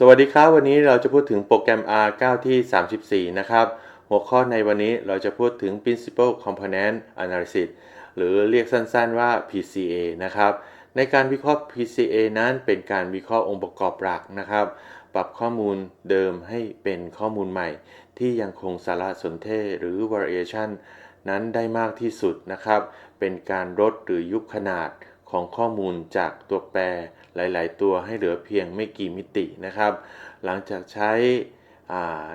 สวัสดีครับ วันนี้เราจะพูดถึงโปรแกรม R9 ที่ 34 นะครับ หัวข้อในวันนี้เราจะพูดถึง Principal Component Analysis หรือเรียกสั้นๆว่า PCA นะครับ ในการวิเคราะห์ PCA นั้นเป็นการวิเคราะห์องค์ประกอบหลักนะครับ ปรับข้อมูลเดิมให้เป็นข้อมูลใหม่ ที่ยังคงสารสนเทศหรือ variation นั้นได้มากที่สุดนะครับ เป็นการลดหรือยุบขนาด ของข้อมูลจากตัวแปรหลาย ๆ ตัวให้เหลือเพียงไม่กี่มิตินะครับ หลังจากใช้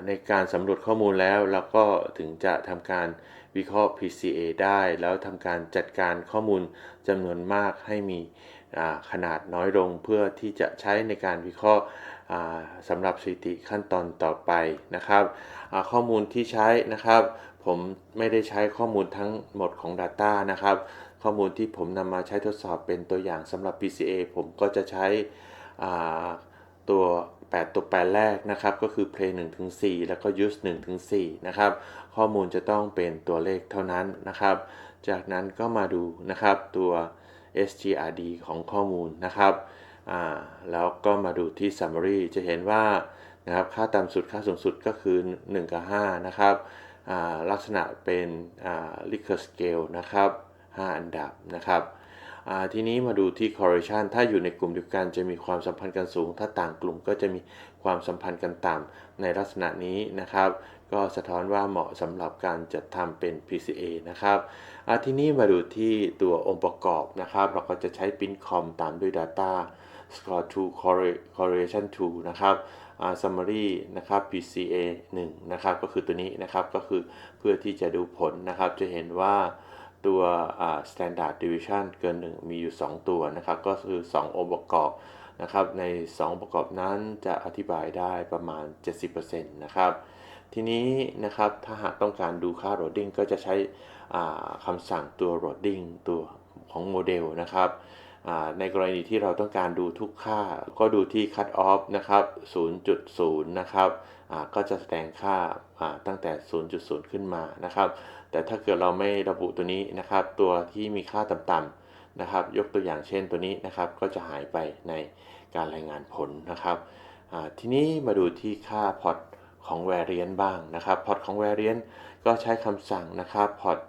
ในการสำรวจข้อมูลแล้วเราก็ถึงจะทำการวิเคราะห์ PCA ได้ แล้วทำการจัดการข้อมูลจำนวนมากให้มีขนาดน้อยลงเพื่อที่จะใช้ในการวิเคราะห์สำหรับสถิติขั้นตอนต่อไปนะครับข้อมูลที่ใช้นะครับ ผมไม่ได้ใช้ข้อมูลทั้งหมดของ Data นะครับ ข้อมูลที่ผมนำมาใช้ทดสอบเป็นตัวอย่างสำหรับ PCA ผมก็จะใช้ตัว 8 ตัวแปรแรกนะครับ ก็คือ play 1ถึง4แล้วก็ use 1ถึง4นะครับ ข้อมูลจะต้องเป็นตัวเลขเท่านั้นนะครับ จากนั้นก็มาดูนะครับตัว SGRD ของข้อมูลนะครับแล้วก็มาดูที่ summary จะเห็นว่านะครับค่าต่ำสุดค่าสูงสุดก็คือ 1 กับ 5 นะครับลักษณะเป็น Likert scale นะครับ 5 อันดับนะครับทีนี้มาดูที่ correlation ถ้าอยู่ในกลุ่มเดียวกันจะมีความสัมพันธ์กันสูง ถ้าต่างกลุ่มก็จะมีความสัมพันธ์กันต่ำในลักษณะนี้นะครับ ก็สะท้อนว่าเหมาะสำหรับการจัดทำเป็น PCA นะครับทีนี้มาดูที่ตัวองค์ประกอบนะครับ เราก็จะใช้ PinCom ตามด้วย Data Score to Correlation 2 นะครับ Summary นะครับ PCA 1 นะครับ ก็คือตัวนี้นะครับ ก็คือเพื่อที่จะดูผลนะครับ จะเห็นว่า ตัว standard deviation เกิน 1 มีอยู่ 2 ตัวนะครับ ก็คือ 2 องค์ประกอบนะครับ ใน 2 องค์ประกอบนั้นจะอธิบายได้ประมาณ 70%นะครับ ทีนี้นะครับถ้าหากต้องการดูค่า loading ก็จะใช้คำสั่งตัว loading ตัวของโมเดลนะครับ ในกรณีที่เราต้องการดูทุกค่า ก็ดูที่ cut off นะครับ 0.0 นะครับก็จะแสดงค่าตั้งแต่ 0.0 ขึ้นมานะครับ แต่ถ้าเกิดเราไม่ระบุตัวนี้นะครับ ตัวที่มีค่าต่ำๆนะครับ ยกตัวอย่างเช่นตัวนี้นะครับ ก็จะหายไปในการรายงานผลนะครับ ทีนี้มาดูที่ค่าพอร์ตของ variance บ้างนะครับ พอร์ตของ variance ก็ใช้คำสั่งนะครับพอร์ต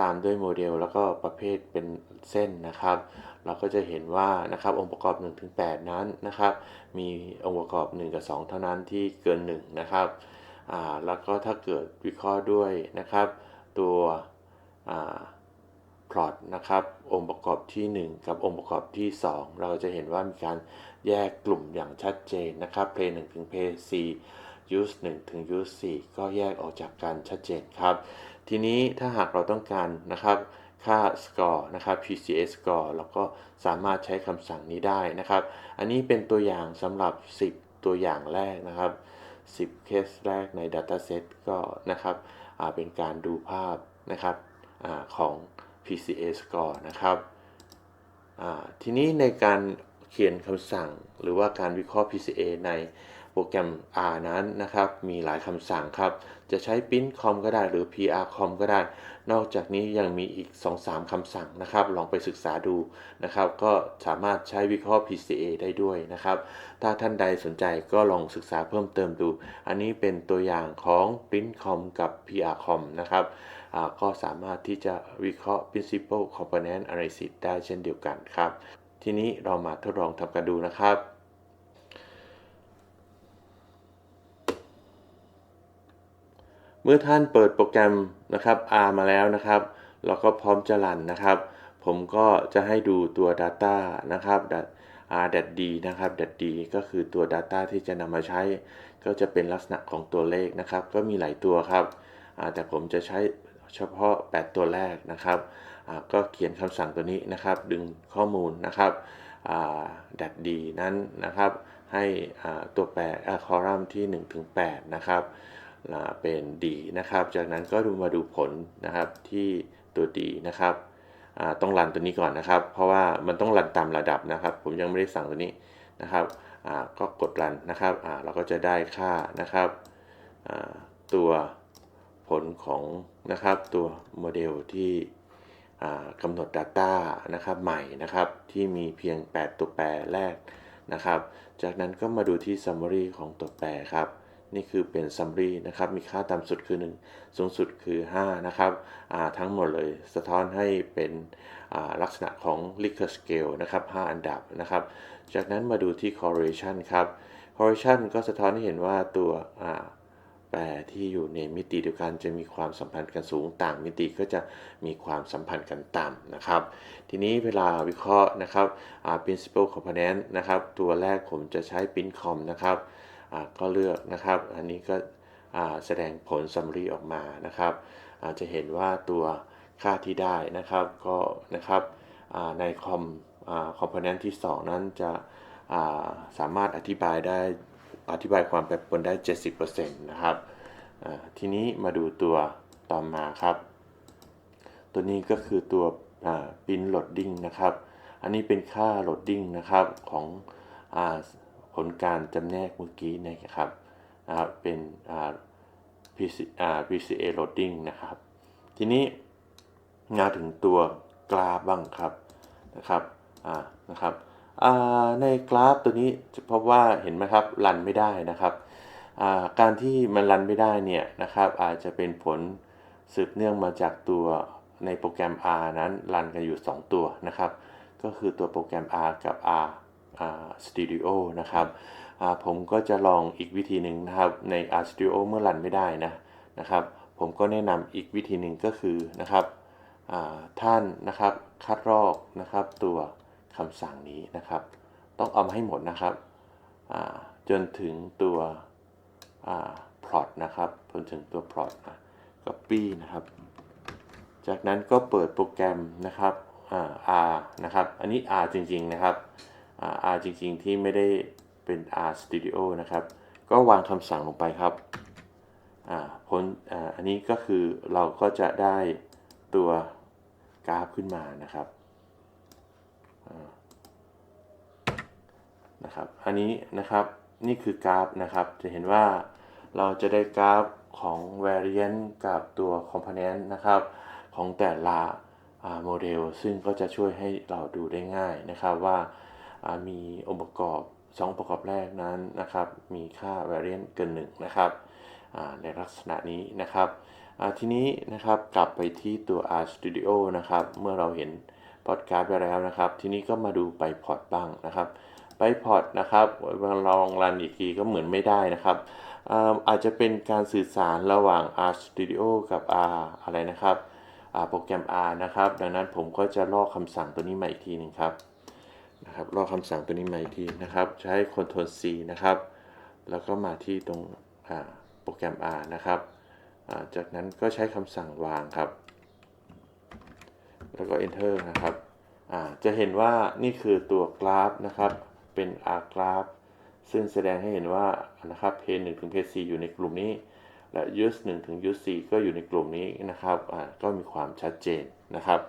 ตามด้วยโมเดล แล้วก็ประเภทเป็นเส้นนะครับ เราก็จะเห็นว่านะครับองค์ประกอบ 1-8 นั้นนะครับ มีองค์ประกอบ 1 กับ 2 เท่านั้นที่เกิน 1 นะครับแล้วก็ถ้าเกิดวิเคราะห์ด้วยนะครับ ตัวพลอตนะครับองค์ประกอบที่ 1 กับองค์ประกอบที่ 2 เราจะเห็นว่ามีการแยกกลุ่มอย่างชัดเจนนะครับ Play 1ถึง Play 4 Use 1ถึง Use 4ก็แยกออกจากกันชัดเจนครับ ทีนี้ถ้าหากเราต้องการนะครับค่า score นะครับ PCA score เราก็สามารถใช้คำสั่งนี้ได้นะครับ อันนี้เป็นตัวอย่างสำหรับ 10 ตัวอย่างแรกนะครับ 10 เคสแรกใน Dataset ก็นะครับเป็นการดูภาพนะครับอของ PCA score นะครับทีนี้ในการเขียนคำสั่งหรือว่าการวิเคราะห์ PCA ใน รแกรม R นั้นนะครับ มีหลายคำสั่งครับ จะใช้ printcom ก็ได้หรือ prcom ก็ได้ นอกจากนี้ยังมีอีก 2-3 คำสั่งนะครับ ลองไปศึกษาดูนะครับ ก็สามารถใช้วิเคราะห์ PCA ได้ด้วยนะครับ ถ้าท่านใดสนใจก็ลองศึกษาเพิ่มเติมดู อันนี้เป็นตัวอย่างของ printcom กับ prcom นะครับก็สามารถที่จะวิเคราะห์ principal component analysis ได้เช่นเดียวกันครับ ทีนี้เรามาทดลองทำกันดูนะครับ เมื่อท่านเปิดโปรแกรมนะครับ R มาแล้วนะครับเราก็พร้อมจะรันนะครับ ผมก็จะให้ดูตัว Data นะครับ r d นะครับ d ก็คือตัว Data ที่จะนำมาใช้ ก็จะเป็นลักษณะของตัวเลขนะครับ ก็มีหลายตัวครับแต่ผมจะใช้เฉพาะ 8 ตัวแรกนะครับก็เขียนคำสั่งตัวนี้นะครับ ดึงข้อมูลนะครับดัดดีนั้นนะครับ ให้ตัวแปรคอลัมน์ที่ 1-8 นะครับ เป็นดีนะครับ จากนั้นก็ดูมาดูผลนะครับที่ตัวดีนะครับต้องรันตัวนี้ก่อนนะครับ เพราะว่ามันต้องรันตามระดับนะครับ ผมยังไม่ได้สั่งตัวนี้นะครับก็กดรันนะครับเราก็จะได้ค่านะครับตัวผลของนะครับตัวโมเดลที่กำหนด Data นะครับใหม่นะครับที่มีเพียง 8 ตัวแปรแรกนะครับ จากนั้นก็มาดูที่ summary ของตัวแปรครับ นี่คือเป็น summary นะครับ มีค่าต่ำสุดคือ 1 สูงสุดคือ 5 นะครับทั้งหมดเลยสะท้อนให้เป็นลักษณะของ Likert scale นะครับ 5 อันดับนะครับ จากนั้นมาดูที่ correlation ครับ correlation ก็สะท้อนให้เห็นว่าตัวแปรที่อยู่ในมิติเดียวกันจะมีความสัมพันธ์กันสูงต่างมิติก็จะมีความสัมพันธ์กันต่ำนะครับ ทีนี้เวลาวิเคราะห์นะครับ principal component นะครับ ตัวแรกผมจะใช้ pincom นะครับ ก็เลือกนะครับ อันนี้ก็แสดงผล summary ออกมานะครับอาจจะเห็นว่าตัวค่าที่ได้นะครับก็นะครับในคอมคอมโพเนนต์ที่ 2 นั้นจะสามารถอธิบายได้อธิบายความแปรปรวนได้ 70%นะครับทีนี้มาดูตัวต่อมาครับ ตัวนี้ก็คือตัวปินโหลดดิ้งนะครับ อันนี้เป็นค่าโหลดดิ้งนะครับของ ผลการจำแนกเมื่อกี้นะครับนะครับเป็น PCA loading นะครับ ทีนี้มาถึงตัวกราฟบ้างครับนะครับนะครับในกราฟตัวนี้จะพบว่าเห็นไหมครับรันไม่ได้นะครับการที่มันรันไม่ได้เนี่ยนะครับอาจจะเป็นผลสืบเนื่องมาจากตัวในโปรแกรม R นั้นรันกันอยู่ 2 ตัวนะครับ ก็คือตัวโปรแกรม R กับ R Studio นะครับผมก็จะลองอีกวิธีหนึ่งนะครับใน R Studio เมื่อรันไม่ได้นะนะครับ ผมก็แนะนำอีกวิธีหนึ่งก็คือนะครับท่านนะครับคัดลอกนะครับตัวคำสั่งนี้นะครับ ต้องเอามาให้หมดนะครับจนถึงตัว plot นะครับจนถึงตัว plot copy นะครับ จากนั้นก็เปิดโปรแกรมนะครับ R นะครับ อันนี้ R จริง ๆ นะครับ R จริงๆ ที่ไม่ได้เป็น R Studio นะครับ ก็วางคำสั่งลงไปครับผลอันนี้ก็คือเราก็จะได้ตัวกราฟขึ้นมานะครับนะครับ อันนี้นะครับนี่คือกราฟนะครับ จะเห็นว่าเราจะได้กราฟของ variant กับตัว component นะครับ ของแต่ละโมเดล ซึ่งก็จะช่วยให้เราดูได้ง่ายนะครับว่า มีองค์ประกอบ2ประกอบแรกนั้นนะครับ มีค่า variant เกิน1นะครับในลักษณะนี้นะครับทีนี้นะครับกลับไปที่ตัว R Studio นะครับ เมื่อเราเห็นพอดการ์ดไปแล้วนะครับ ทีนี้ก็มาดูไปพอร์ตบ้างนะครับไปพอร์ตนะครับลองรันอีกทีก็เหมือนไม่ได้นะครับอาจจะเป็นการสื่อสารระหว่าง R Studio กับ R อะไรนะครับโปรแกรม R นะครับ ดังนั้นผมก็จะลอกคำสั่งตัวนี้มาอีกทีหนึ่งครับ นะครับลอกคำสั่งตัวนี้มาอีกทีนะครับ ใช้ Ctrl C นะครับ แล้วก็มาที่ตรงโปรแกรม R นะครับจากนั้นก็ใช้คำสั่งวางครับ แล้วก็ Enter นะครับจะเห็นว่านี่คือตัวกราฟนะครับ เป็น R กราฟซึ่งแสดงให้เห็นว่านะครับเพน1ถึงเพน4อยู่ในกลุ่มนี้ และ use 1ถึง use 4ก็อยู่ในกลุ่มนี้นะครับก็มีความชัดเจนนะครับ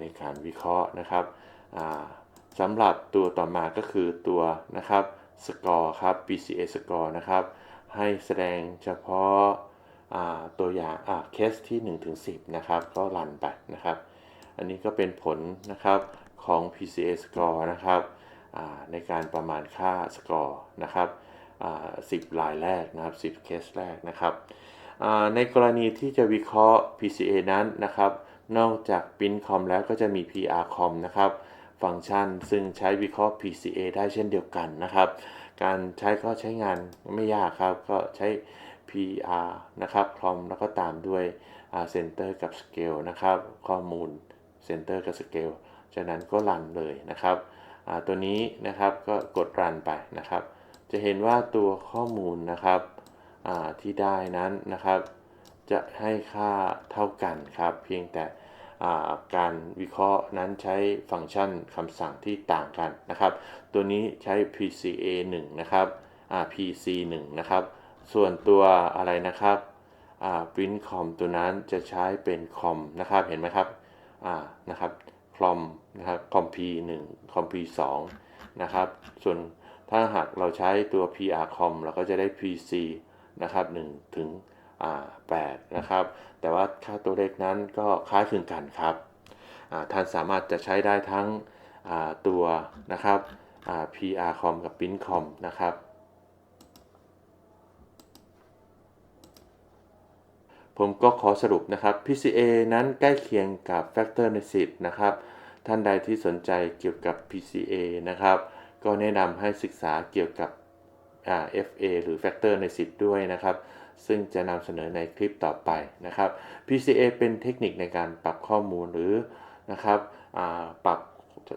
ในการวิเคราะห์นะครับ สำหรับตัวต่อมาก็คือตัวนะครับสกอร์ครับ PCA สกอร์นะครับ ให้แสดงเฉพาะตัวอย่างเคสที่1ถึง10 นะครับ ก็รันไปนะครับ อันนี้ก็เป็นผลนะครับของ PCA score นะครับในการประมาณค่าสกอร์นะครับ10 ลายแรกนะครับ 10 เคสแรกนะครับในกรณีที่จะวิเคราะห์ PCA นั้นนะครับ นอกจาก PinCom แล้วก็จะมี PRCom นะครับ ฟังก์ชัน ซึ่งใช้วิเคราะห์ PCA ได้เช่นเดียวกันนะครับ การใช้ก็ใช้งานไม่ยากครับ ก็ใช้ PR นะครับคอมแล้วก็ตามด้วย Center กับ Scale นะครับ ข้อมูล Center กับ Scale จากนั้นก็รันเลยนะครับ ตัวนี้นะครับก็กดรันไปนะครับ จะเห็นว่าตัวข้อมูลนะครับที่ได้นั้นนะครับ จะให้ค่าเท่ากันครับ เพียงแต่ การวิเคราะห์นั้นใช้ฟังก์ชันคำสั่งที่ต่างกันนะครับ ตัวนี้ใช้ PCA 1นะครับ PC 1นะครับ ส่วนตัวอะไรนะครับ print com ตัวนั้นจะใช้เป็น com นะครับเห็นไหมครับนะครับ com นะครับ com p 1 com p 2นะครับ ส่วนถ้าหากเราใช้ตัว pr com เราก็จะได้ pc นะครับ1ถึง8นะครับ แต่ว่า ค่าตัวเลขนั้นก็คล้ายคลึงกันครับท่านสามารถจะใช้ได้ทั้งตัวนะครับ PR-com กับ Print-com นะครับ ผมก็ขอสรุปนะครับ PCA นั้นใกล้เคียงกับ Factor Analysis นะครับ ท่านใดที่สนใจเกี่ยวกับ PCA นะครับ ก็แนะนำให้ศึกษาเกี่ยวกับ FA หรือ Factor Analysis ด้วยนะครับ ซึ่งจะนำเสนอในคลิปต่อไปนะครับ PCA เป็นเทคนิคในการปรับข้อมูลหรือนะครับปรับ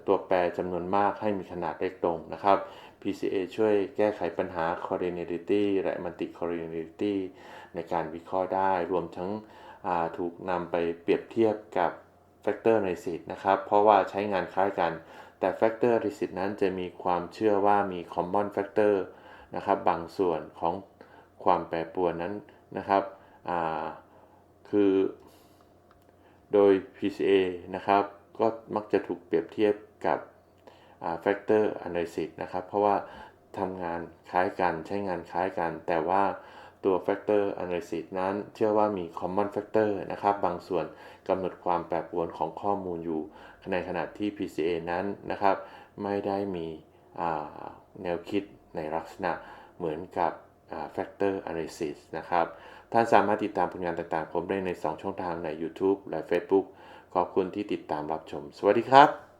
ตัวแปรจำนวนมากให้มีขนาดเล็กลงนะครับ PCA ช่วยแก้ไขปัญหา collinearity และ multi collinearity ในการวิเคราะห์ได้ รวมทั้งถูกนำไปเปรียบเทียบกับ Factor Analysis นะครับ เพราะว่าใช้งานคล้ายกัน แต่ Factor Analysis นั้นจะมีความเชื่อว่ามี Common Factor นะครับ บางส่วนของ ความแปรปรวนนั้นนะครับคือโดย PCA นะครับก็มักจะถูกเปรียบเทียบกับ factor analysis นะครับเพราะว่าทำงานคล้ายกันใช้งานคล้ายกัน แต่ว่าตัว factor analysis นั้นเชื่อว่ามี common factor นะครับบางส่วนกำหนดความแปรปรวนของข้อมูลอยู่ ในขณะที่ PCA นั้นนะครับ ไม่ได้มีแนวคิดในลักษณะเหมือนกับ factor analysis นะครับ ท่านสามารถติดตามผลงานต่างๆ ผมได้ใน 2 ช่องทางใน YouTube และ Facebook ขอบคุณที่ติดตามรับชม สวัสดีครับ